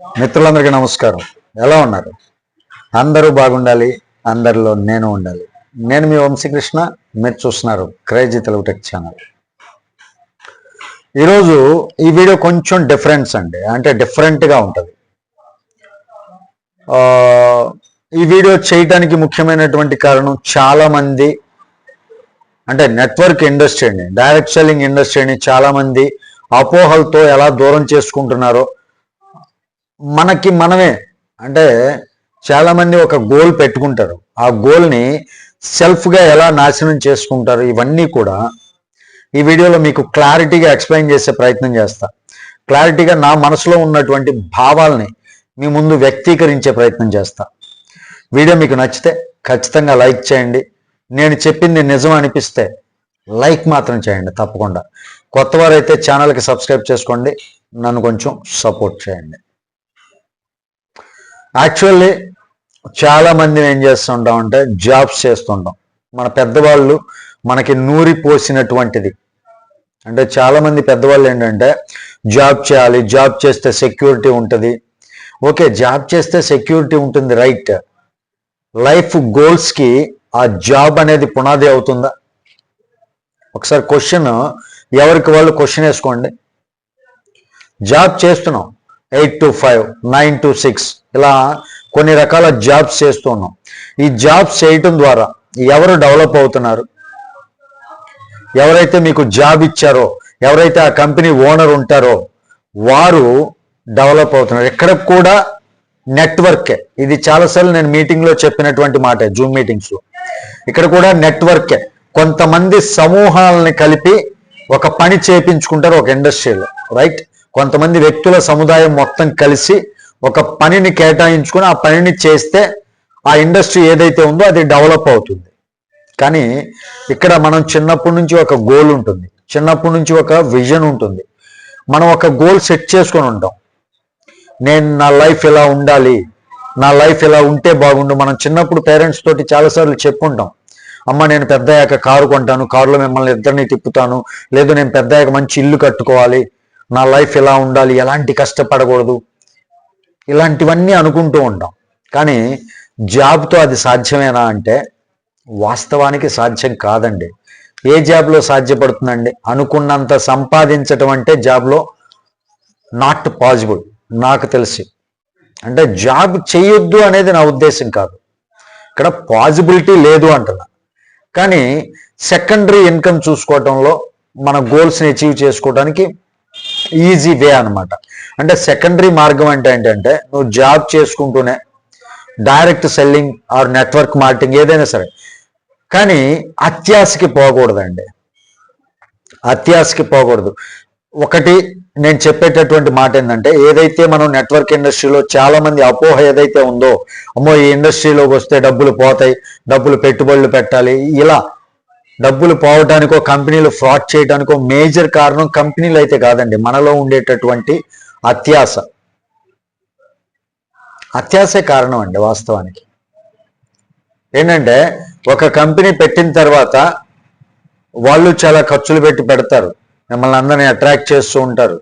మిత్రులందరికీ నమస్కారం. ఎలా ఉన్నారు? అందరూ బాగుండాలి అందరిలో నేను ఉండాలి. నేను మీ వంశీకృష్ణ మీరు చూస్తున్నారు క్రేజీ తెలుగు టెక్ ఛానల్. ఈరోజు ఈ వీడియో కొంచెం డిఫరెన్స్ అండి అంటే డిఫరెంట్గా ఉంటుంది. ఆ, ఈ వీడియో చేయడానికి ముఖ్యమైనటువంటి కారణం చాలామంది అంటే నెట్వర్క్ ఇండస్ట్రీని డైరెక్ట్ సెల్లింగ్ ఇండస్ట్రీని చాలామంది అపోహలతో ఎలా దూరం చేసుకుంటున్నారో మనకి మనమే. అంటే చాలామంది ఒక గోల్ పెట్టుకుంటారు. ఆ గోల్ని సెల్ఫ్గా ఎలా నాశనం చేసుకుంటారు ఇవన్నీ కూడా ఈ వీడియోలో మీకు క్లారిటీగా ఎక్స్ప్లెయిన్ చేసే ప్రయత్నం చేస్తా. క్లారిటీగా నా మనసులో ఉన్నటువంటి భావాల్ని మీ ముందు వ్యక్తీకరించే ప్రయత్నం చేస్తా. వీడియో మీకు నచ్చితే ఖచ్చితంగా లైక్ చేయండి. నేను చెప్పింది నిజం అనిపిస్తే లైక్ మాత్రం చేయండి తప్పకుండా. కొత్తవారైతే ఛానల్కి సబ్స్క్రైబ్ చేసుకోండి. నన్ను కొంచెం సపోర్ట్ చేయండి. యాక్చువల్లీ చాలా మంది ఏం చేస్తుంటాం అంటే జాబ్స్ చేస్తుంటాం. మన పెద్దవాళ్ళు మనకి నూరి పోసినటువంటిది. అంటే చాలా మంది పెద్దవాళ్ళు ఏంటంటే జాబ్ చేయాలి జాబ్ చేస్తే సెక్యూరిటీ ఉంటుంది. ఓకే జాబ్ చేస్తే సెక్యూరిటీ ఉంటుంది రైట్ లైఫ్ గోల్స్కి ఆ జాబ్ అనేది పునాది అవుతుందా? ఒకసారి క్వశ్చన్ ఎవరికి వాళ్ళు క్వశ్చన్ వేసుకోండి. జాబ్ చేస్తున్నాం. Eight to five nine to six ఇలా కొన్ని రకాల జాబ్స్ చేస్తున్నాం. ఈ జాబ్స్ చేయటం ద్వారా ఎవరు డెవలప్ అవుతున్నారు? ఎవరైతే మీకు జాబ్ ఇచ్చారో ఎవరైతే ఆ కంపెనీ ఓనర్ ఉంటారో వారు డెవలప్ అవుతున్నారు. ఎక్కడ కూడా నెట్వర్కే. ఇది చాలాసార్లు నేను మీటింగ్లో చెప్పినటువంటి మాట జూమ్ మీటింగ్స్లో ఇక్కడ కూడా నెట్వర్కే. కొంతమంది సమూహాలని కలిపి ఒక పని చేపించుకుంటారు ఒక ఇండస్ట్రీలో రైట్ కొంతమంది వ్యక్తుల సముదాయం మొత్తం కలిసి ఒక పనిని కేటాయించుకొని ఆ పనిని చేస్తే ఆ ఇండస్ట్రీ ఏదైతే ఉందో అది డెవలప్ అవుతుంది. కానీ ఇక్కడ మనం చిన్నప్పటి నుంచి ఒక గోల్ ఉంటుంది. చిన్నప్పటి నుంచి ఒక విజన్ ఉంటుంది. మనం ఒక గోల్ సెట్ చేసుకొని ఉంటాం. నేను నా లైఫ్ ఇలా ఉండాలి? నా లైఫ్ ఇలా ఉంటే బాగుండు? మనం చిన్నప్పుడు పేరెంట్స్ తోటి చాలాసార్లు చెప్పుకుంటాం అమ్మ నేను పెద్ద అయ్యాక కారు కొంటాను. కారులో మిమ్మల్ని ఇద్దరిని తిప్పుతాను. లేదు నేను పెద్ద అయ్యాక మంచి ఇల్లు కట్టుకోవాలి. నా లైఫ్ ఇలా ఉండాలి? ఎలాంటి కష్టపడకూడదు? ఇలాంటివన్నీ అనుకుంటూ ఉంటాం. కానీ జాబ్తో అది సాధ్యమేనా అంటే వాస్తవానికి సాధ్యం కాదండి. ఏ జాబ్లో సాధ్యపడుతుందండి? అనుకున్నంత సంపాదించటం అంటే జాబ్లో నాట్ పాసిబుల్ నాకు తెలిసి. అంటే జాబ్ చేయొద్దు అనేది నా ఉద్దేశం కాదు. ఇక్కడ పాసిబిలిటీ లేదు అంటున్నా. కానీ సెకండరీ ఇన్కమ్ చూసుకోవటంలో మన గోల్స్ని అచీవ్ చేసుకోవడానికి ఈజీ వే అన్నమాట. అంటే సెకండరీ మార్గం అంటే ఏంటంటే నువ్వు జాబ్ చేసుకుంటూనే direct selling or network marketing ఏదైనా సరే. కానీ అత్యాశకి పోకూడదండి. అత్యాశకి పోకూడదు. ఒకటి నేను చెప్పేటటువంటి మాట ఏంటంటే ఏదైతే మనం నెట్వర్క్ ఇండస్ట్రీలో చాలా మంది అపోహ ఏదైతే ఉందో అమ్మో ఈ ఇండస్ట్రీలోకి వస్తే డబ్బులు పోతాయి డబ్బులు పెట్టుబడులు పెట్టాలి ఇలా డబ్బులు పోవటానికో కంపెనీలు ఫ్రాడ్ చేయడానికో మేజర్ కారణం కంపెనీలు అయితే కాదండి. మనలో ఉండేటటువంటి అత్యాశ అత్యాసే కారణం అండి వాస్తవానికి. ఏంటంటే ఒక కంపెనీ పెట్టిన తర్వాత వాళ్ళు చాలా ఖర్చులు పెట్టి పెడతారు. మిమ్మల్ని అందరినీ అట్రాక్ట్ చేస్తూ ఉంటారు.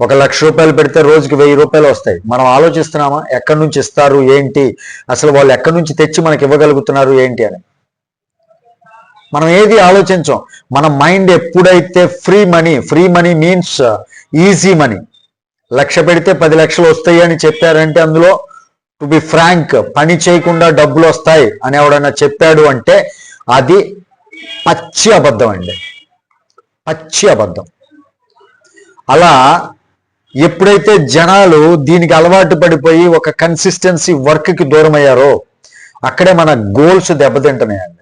ఒక లక్ష రూపాయలు పెడితే రోజుకి వెయ్యి రూపాయలు వస్తాయి. మనం ఆలోచిస్తున్నామా? ఎక్కడి నుంచి ఇస్తారు? ఏంటి? అసలు వాళ్ళు ఎక్కడి నుంచి తెచ్చి మనకి ఇవ్వగలుగుతున్నారు? ఏంటి అని. మనం ఏది ఆలోచించం మన మైండ్ ఎప్పుడైతే free money free money means easy money. Lakh పెడితే పది లక్షలు వస్తాయి అని చెప్పారంటే అందులో టు బి ఫ్రాంక్ పని చేయకుండా డబ్బులు వస్తాయి అని ఎవడన్నా చెప్పాడు అంటే అది పచ్చి అబద్ధం అండి. పచ్చి అబద్ధం. అలా ఎప్పుడైతే జనాలు దీనికి అలవాటు పడిపోయి ఒక కన్సిస్టెన్సీ వర్క్కి దూరం అయ్యారో అక్కడే మన గోల్స్ దెబ్బతింటున్నాయండి.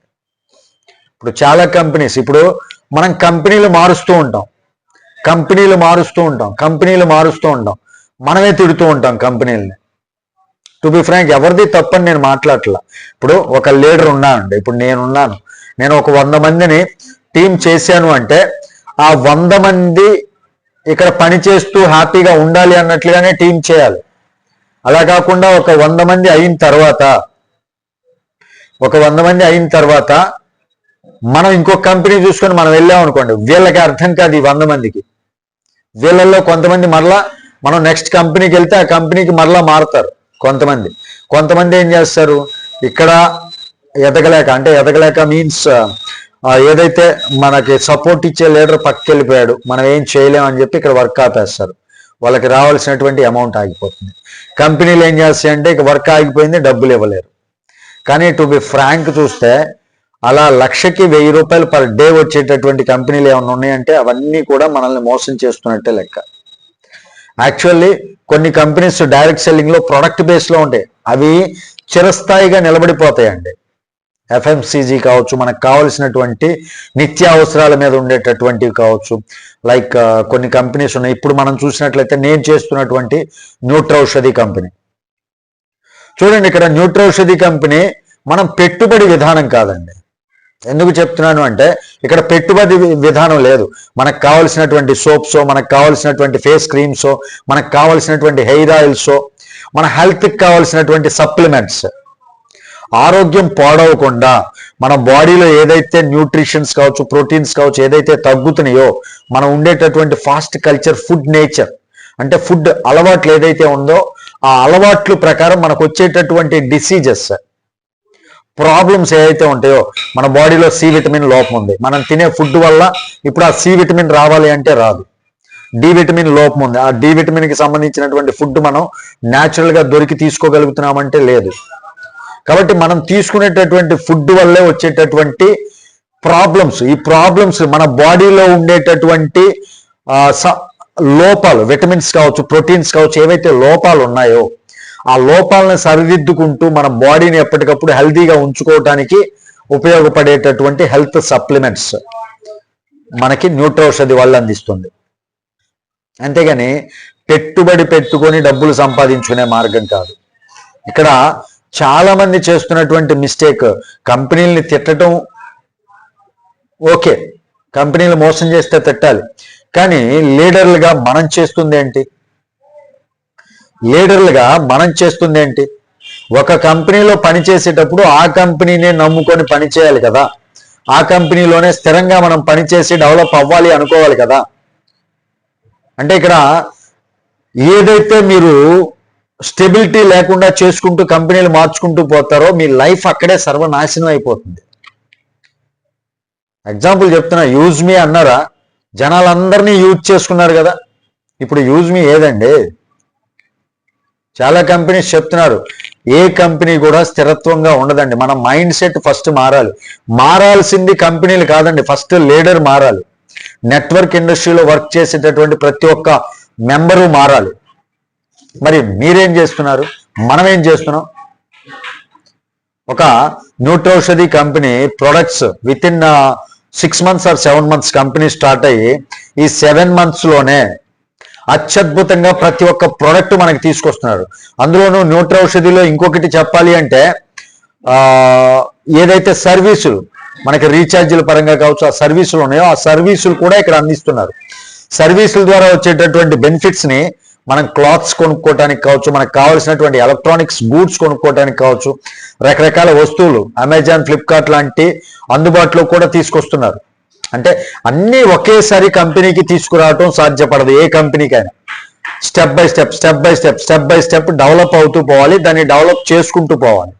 ఇప్పుడు చాలా కంపెనీస్ ఇప్పుడు మనం కంపెనీలు మారుస్తూ ఉంటాం. కంపెనీలు మారుస్తూ ఉంటాం. కంపెనీలు మారుస్తూ ఉంటాం. మనమే తిడుతూ ఉంటాం కంపెనీలని. టు బి ఫ్రాంక్ ఎవరిది తప్పని నేను మాట్లాడట్లా. ఇప్పుడు ఒక లీడర్ ఉన్నానండి ఇప్పుడు నేనున్నాను. నేను ఒక వంద మందిని టీం చేశాను అంటే ఆ వంద మంది ఇక్కడ పని చేస్తూ హ్యాపీగా ఉండాలి అన్నట్లుగానే టీం చేయాలి. అలా కాకుండా ఒక వంద మంది అయిన తర్వాత ఒక వంద మంది అయిన తర్వాత మనం ఇంకొక కంపెనీ చూసుకొని మనం వెళ్ళాం అనుకోండి వీళ్ళకి అర్థం కాదు ఈ వంద మందికి. వీళ్ళల్లో కొంతమంది మరలా మనం నెక్స్ట్ కంపెనీకి వెళ్తే ఆ కంపెనీకి మరలా మారుతారు కొంతమంది. కొంతమంది ఏం చేస్తారు? ఇక్కడ ఎదగలేక అంటే ఎదగలేక మీన్స్ ఏదైతే మనకి సపోర్ట్ ఇచ్చే లీడర్ పక్కకెళ్ళిపోయాడు మనం ఏం చేయలేం అని చెప్పి ఇక్కడ వర్క్ ఆపేస్తారు వాళ్ళకి రావాల్సినటువంటి అమౌంట్ ఆగిపోతుంది. కంపెనీలు ఏం చేస్తాయంటే ఇక వర్క్ ఆగిపోయింది డబ్బులు ఇవ్వలేరు. కానీ టు బి ఫ్రాంక్ చూస్తే అలా లక్షకి వెయ్యి రూపాయలు పర్ డే వచ్చేటటువంటి కంపెనీలు ఏమైనా ఉన్నాయంటే అవన్నీ కూడా మనల్ని మోసం చేస్తున్నట్టే లెక్క. యాక్చువల్లీ కొన్ని కంపెనీస్ డైరెక్ట్ సెల్లింగ్లో ప్రొడక్ట్ బేస్లో ఉంటాయి. అవి చిరస్థాయిగా నిలబడిపోతాయండి. ఎఫ్ఎంసీజీ కావచ్చు మనకు కావలసినటువంటి నిత్య అవసరాల మీద ఉండేటటువంటివి కావచ్చు. లైక్ కొన్ని కంపెనీస్ ఉన్నాయి. ఇప్పుడు మనం చూసినట్లయితే నేను చేస్తున్నటువంటి న్యూట్రౌషధి కంపెనీ. చూడండి ఇక్కడ న్యూట్రౌషధి కంపెనీ మనం పెట్టుబడి విధానం కాదండి. ఎందుకు చెప్తున్నాను అంటే ఇక్కడ పెట్టుబడి విధానం లేదు. మనకు కావలసినటువంటి సోప్స్ మనకు కావలసినటువంటి ఫేస్ క్రీమ్సో మనకు కావలసినటువంటి హెయిర్ ఆయిల్స్ మన హెల్త్కి కావలసినటువంటి సప్లిమెంట్స్. ఆరోగ్యం పాడవకుండా మన బాడీలో ఏదైతే న్యూట్రిషన్స్ కావచ్చు ప్రోటీన్స్ కావచ్చు ఏదైతే తగ్గుతున్నాయో మనం ఉండేటటువంటి ఫాస్ట్ కల్చర్ ఫుడ్ నేచర్. అంటే ఫుడ్ అలవాట్లు ఏదైతే ఉందో ఆ అలవాట్లు ప్రకారం మనకు వచ్చేటటువంటి డిసీజెస్. ప్రాబ్లమ్స్ ఏవైతే ఉంటాయో మన బాడీలో సి విటమిన్ లోపం ఉంది. మనం తినే ఫుడ్ వల్ల ఇప్పుడు ఆ సి విటమిన్ రావాలి అంటే రాదు. డి విటమిన్ లోపం ఉంది. ఆ డి విటమిన్కి సంబంధించినటువంటి ఫుడ్ మనం న్యాచురల్గా దొరికి తీసుకోగలుగుతున్నామంటే లేదు. కాబట్టి మనం తీసుకునేటటువంటి ఫుడ్ వల్లే వచ్చేటటువంటి ప్రాబ్లమ్స్. ఈ ప్రాబ్లమ్స్ మన బాడీలో ఉండేటటువంటి స- లోపాలు విటమిన్స్ కావచ్చు ప్రోటీన్స్ కావచ్చు ఏవైతే లోపాలు ఉన్నాయో ఆ లోపాలను సరిదిద్దుకుంటూ మన బాడీని ఎప్పటికప్పుడు హెల్తీగా ఉంచుకోవటానికి ఉపయోగపడేటటువంటి హెల్త్ సప్లిమెంట్స్ మనకి న్యూట్రౌషధి వల్ల అందిస్తుంది. అంతేగాని పెట్టుబడి పెట్టుకొని డబ్బులు సంపాదించుకునే మార్గం కాదు. ఇక్కడ చాలా మంది చేస్తున్నటువంటి మిస్టేక్ కంపెనీల్ని తిట్టడం ఓకే కంపెనీలు మోసం చేస్తే తిట్టాలి. కానీ లీడర్లుగా మనం చేస్తుంది ఏంటి? లీడర్లుగా మనం చేస్తుంది ఏంటి? ఒక కంపెనీలో పని చేసేటప్పుడు ఆ కంపెనీనే నమ్ముకొని పని చేయాలి కదా. ఆ కంపెనీలోనే స్థిరంగా మనం పనిచేసి డెవలప్ అవ్వాలి అనుకోవాలి కదా. అంటే ఇక్కడ ఏదైతే మీరు స్టెబిలిటీ లేకుండా చేసుకుంటూ కంపెనీలు మార్చుకుంటూ పోతారో మీ లైఫ్ అక్కడే సర్వనాశనం అయిపోతుంది. ఎగ్జాంపుల్ చెప్తున్నా యూజ్ మీ అన్నారా? జనాలందరినీ యూజ్ చేసుకున్నారు కదా. ఇప్పుడు యూజ్ మీ ఏదండి? చాలా కంపెనీస్ చెప్తున్నారు ఏ కంపెనీ కూడా స్థిరత్వంగా ఉండదండి. మన మైండ్ సెట్ ఫస్ట్ మారాలి. మారాల్సింది కంపెనీలు కాదండి ఫస్ట్ లీడర్ మారాలి. నెట్వర్క్ ఇండస్ట్రీలో వర్క్ చేసేటటువంటి ప్రతి ఒక్క మెంబరు మారాలి. మరి మీరేం చేస్తున్నారు? మనం ఏం చేస్తున్నాం? ఒక Nutraushadhi company products within six months or seven months company start అయ్యి ఈ సెవెన్ మంత్స్లోనే అత్యద్భుతంగా ప్రతి ఒక్క ప్రోడక్ట్ మనకి తీసుకొస్తున్నారు. అందులోనూ న్యూట్రౌషధిలో ఇంకొకటి చెప్పాలి అంటే ఏదైతే సర్వీసులు మనకి రీఛార్జీల పరంగా కావచ్చు ఆ సర్వీసులు ఉన్నాయో ఆ సర్వీసులు కూడా ఇక్కడ అందిస్తున్నారు. సర్వీసుల ద్వారా వచ్చేటటువంటి బెనిఫిట్స్ని మనం క్లాత్స్ కొనుక్కోవటానికి కావచ్చు మనకు కావాల్సినటువంటి ఎలక్ట్రానిక్స్ గూడ్స్ కొనుక్కోవటానికి కావచ్చు రకరకాల వస్తువులు అమెజాన్ ఫ్లిప్కార్ట్ లాంటి అందుబాటులో కూడా తీసుకొస్తున్నారు. అంటే అన్నీ ఒకేసారి కంపెనీకి తీసుకురావటం సాధ్యపడదు. ఏ కంపెనీకైనా. Step by step step by step step by step develop అవుతూ పోవాలి. దాన్ని డెవలప్ చేసుకుంటూ పోవాలి.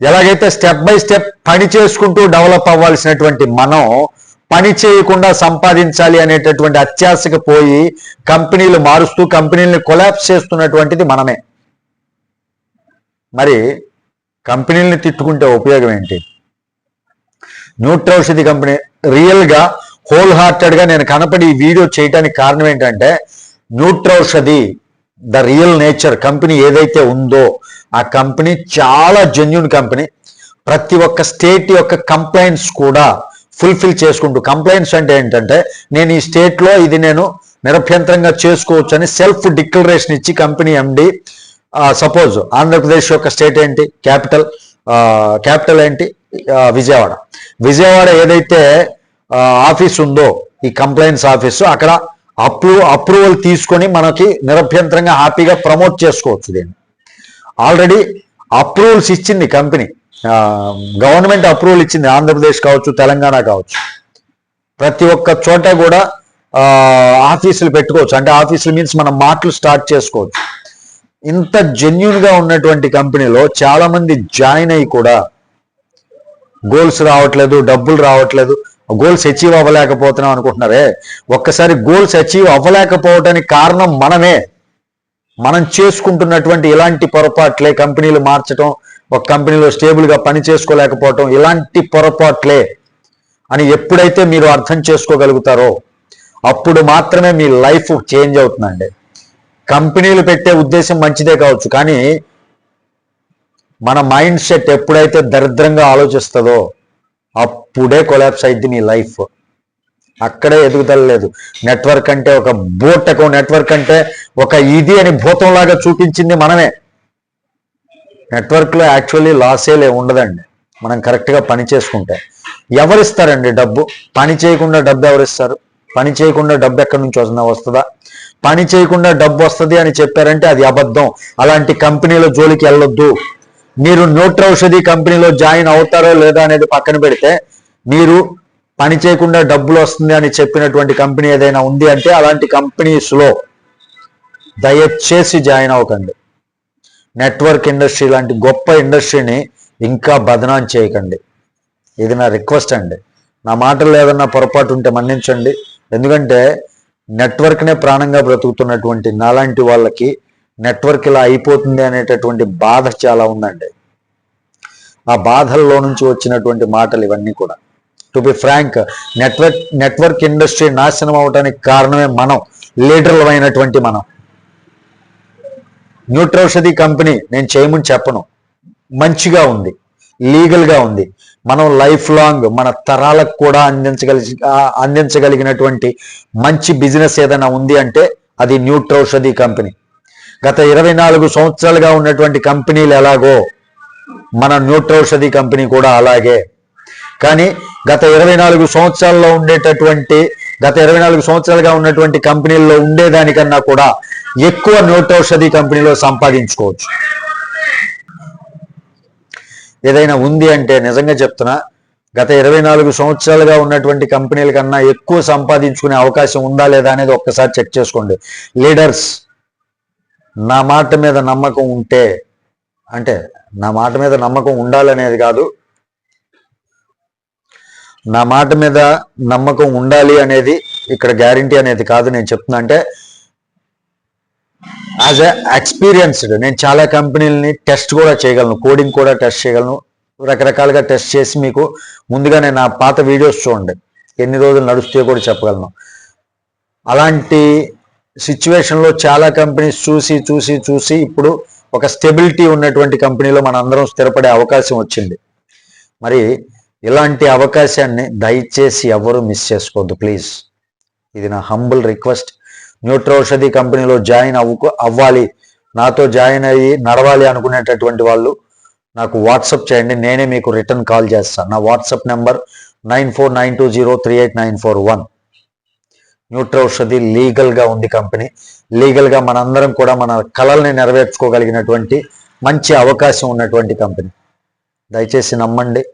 ఎలాగైతే స్టెప్ బై స్టెప్ పని చేసుకుంటూ డెవలప్ అవ్వాల్సినటువంటి మనం పని చేయకుండా సంపాదించాలి అనేటటువంటి అత్యాశకు పోయి కంపెనీలు మారుస్తూ కంపెనీలను కొలాప్స్ చేస్తున్నటువంటిది మనమే. మరి కంపెనీలను తిట్టుకుంటే ఉపయోగం ఏంటి? న్యూట్రౌషధి కంపెనీ. రియల్గా హోల్ హార్టెడ్గా నేను కనపడి ఈ వీడియో చేయడానికి కారణం ఏంటంటే Nutraushadhi the real nature company ఏదైతే ఉందో ఆ కంపెనీ చాలా జెన్యున్ కంపెనీ. ప్రతి ఒక్క స్టేట్ యొక్క కంప్లైంట్స్ కూడా ఫుల్ఫిల్ చేసుకుంటూ కంప్లైంట్స్ అంటే ఏంటంటే నేను ఈ స్టేట్లో ఇది నేను నిరభ్యంతరంగా చేసుకోవచ్చు అని సెల్ఫ్ డిక్లరేషన్ ఇచ్చి కంపెనీ ఎండి సపోజ్ ఆంధ్రప్రదేశ్ యొక్క స్టేట్ ఏంటి? క్యాపిటల్ క్యాపిటల్ ఏంటి? విజయవాడ. విజయవాడ ఏదైతే ఆఫీస్ ఉందో ఈ కంప్లైంట్స్ ఆఫీసు అక్కడ అప్రూ అప్రూవల్ తీసుకొని మనకి నిరభ్యంతరంగా హ్యాపీగా ప్రమోట్ చేసుకోవచ్చు దీన్ని. ఆల్రెడీ అప్రూవల్స్ ఇచ్చింది కంపెనీ గవర్నమెంట్ అప్రూవల్ ఇచ్చింది. ఆంధ్రప్రదేశ్ కావచ్చు తెలంగాణ కావచ్చు. ప్రతి ఒక్క చోట కూడా ఆఫీసులు పెట్టుకోవచ్చు. అంటే ఆఫీసులు మీన్స్ మనం మాటలు స్టార్ట్ చేసుకోవచ్చు. ఇంత జెన్యున్గా ఉన్నటువంటి కంపెనీలో చాలా మంది జాయిన్ అయ్యి కూడా గోల్స్ రావట్లేదు డబ్బులు రావట్లేదు గోల్స్ అచీవ్ అవ్వలేకపోతున్నాం అనుకుంటున్నారే. ఒక్కసారి గోల్స్ అచీవ్ అవ్వలేకపోవడానికి కారణం మనమే. మనం చేసుకుంటున్నటువంటి ఇలాంటి పొరపాట్లే కంపెనీలు మార్చడం ఒక కంపెనీలో స్టేబుల్గా పని చేసుకోలేకపోవటం ఇలాంటి పొరపాట్లే అని ఎప్పుడైతే మీరు అర్థం చేసుకోగలుగుతారో అప్పుడు మాత్రమే మీ లైఫ్ చేంజ్ అవుతుందండి. కంపెనీలు పెట్టే ఉద్దేశం మంచిదే కావచ్చు కానీ మన మైండ్ సెట్ ఎప్పుడైతే దరిద్రంగా ఆలోచిస్తుందో అప్పుడే కొలాప్స్ అయింది నీ లైఫ్. అక్కడే ఎదుగుదల లేదు. నెట్వర్క్ అంటే ఒక బూటకం నెట్వర్క్ అంటే ఒక ఇది అని భూతంలాగా చూపించింది మనమే. నెట్వర్క్లో యాక్చువల్లీ లాసే లే ఉండదండి. మనం కరెక్ట్గా పని చేసుకుంటే. ఎవరిస్తారండి డబ్బు? పని చేయకుండా డబ్బు ఎవరిస్తారు? పని చేయకుండా డబ్బు ఎక్కడి నుంచి వస్తుందా? వస్తుందా? పని చేయకుండా డబ్బు వస్తుంది అని చెప్పారంటే అది అబద్ధం. అలాంటి కంపెనీలో జోలికి వెళ్ళొద్దు. మీరు ఔషధి కంపెనీలో జాయిన్ అవుతారో లేదా అనేది పక్కన పెడితే మీరు పని చేయకుండా డబ్బులు వస్తుంది అని చెప్పినటువంటి కంపెనీ ఏదైనా ఉంది అంటే అలాంటి కంపెనీస్లో దయచేసి జాయిన్ అవ్వకండి. నెట్వర్క్ ఇండస్ట్రీ లాంటి గొప్ప ఇండస్ట్రీని ఇంకా బదనాం చేయకండి. ఇది నా రిక్వెస్ట్ అండి. నా మాటలు ఏదన్నా పొరపాటు ఉంటే మన్నించండి. ఎందుకంటే నెట్వర్క్నే ప్రాణంగా బ్రతుకుతున్నటువంటి నాలాంటి వాళ్ళకి నెట్వర్క్ ఇలా అయిపోతుంది అనేటటువంటి బాధ చాలా ఉందండి. ఆ బాధల్లో నుంచి వచ్చినటువంటి మాటలు ఇవన్నీ కూడా. To be frank network network industry నాశనం అవడానికి కారణమే మనం లీడర్లు అయినటువంటి మనం. న్యూట్రౌషధి కంపెనీ నేను చేయమని చెప్పను. మంచిగా ఉంది. లీగల్గా ఉంది. మనం లైఫ్ లాంగ్ మన తరాలకు కూడా అందించగలి అందించగలిగినటువంటి మంచి బిజినెస్ ఏదైనా ఉంది అంటే అది న్యూట్రౌషధి కంపెనీ గత ఇరవై నాలుగు సంవత్సరాలుగా ఉన్నటువంటి కంపెనీలు ఎలాగో మన న్యూట్రౌషధి కంపెనీ కూడా అలాగే. కానీ గత ఇరవై నాలుగు సంవత్సరాల్లో ఉండేటటువంటి గత ఇరవై నాలుగు సంవత్సరాలుగా ఉన్నటువంటి కంపెనీల్లో ఉండేదానికన్నా కూడా ఎక్కువ ఔషధి కంపెనీలో సంపాదించుకోవచ్చు. ఏదైనా ఉంది అంటే నిజంగా చెప్తున్నా గత ఇరవై నాలుగు సంవత్సరాలుగా ఉన్నటువంటి కంపెనీల కన్నా ఎక్కువ సంపాదించుకునే అవకాశం ఉందా లేదా అనేది ఒక్కసారి చెక్ చేసుకోండి. లీడర్స్ నా మాట మీద నమ్మకం ఉంటే అంటే నా మాట మీద నమ్మకం ఉండాలనేది కాదు నా మాట మీద నమ్మకం ఉండాలి అనేది ఇక్కడ గ్యారంటీ అనేది కాదు నేను చెప్తున్నా. అంటే యాజ్ ఎక్స్పీరియన్స్డ్ నేను చాలా కంపెనీలని టెస్ట్ కూడా చేయగలను కోడింగ్ కూడా టెస్ట్ చేయగలను. రకరకాలుగా టెస్ట్ చేసి మీకు ముందుగా నేను నా పాత వీడియోస్ చూడండి. ఎన్ని రోజులు నడుస్తే కూడా చెప్పగలను. అలాంటి సిచ్యువేషన్లో చాలా కంపెనీస్ చూసి చూసి చూసి ఇప్పుడు ఒక స్టెబిలిటీ ఉన్నటువంటి కంపెనీలో మన అందరం స్థిరపడే అవకాశం వచ్చింది. మరి ఇలాంటి అవకాశాన్ని దయచేసి ఎవరు మిస్ చేసుకోవద్దు ప్లీజ్ ఇది నా హంబుల్ రిక్వెస్ట్ న్యూట్రోషధి కంపెనీలో జాయిన్ అవ్వు అవ్వాలి. నాతో జాయిన్ అయ్యి నడవాలి అనుకునేటటువంటి వాళ్ళు నాకు వాట్సప్ చేయండి. నేనే మీకు రిటర్న్ కాల్ చేస్తాను నా WhatsApp number nine four nine two zero three eight nine four one. Nutraushadhi లీగల్గా ఉంది కంపెనీ. లీగల్గా మనందరం కూడా మన కళల్ని నెరవేర్చుకోగలిగినటువంటి మంచి అవకాశం ఉన్నటువంటి కంపెనీ. దయచేసి నమ్మండి.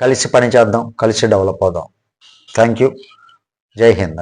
కలిసి పనిచేద్దాం కలిసి డెవలప్ అవుదాం. Thank you. జై హింద్.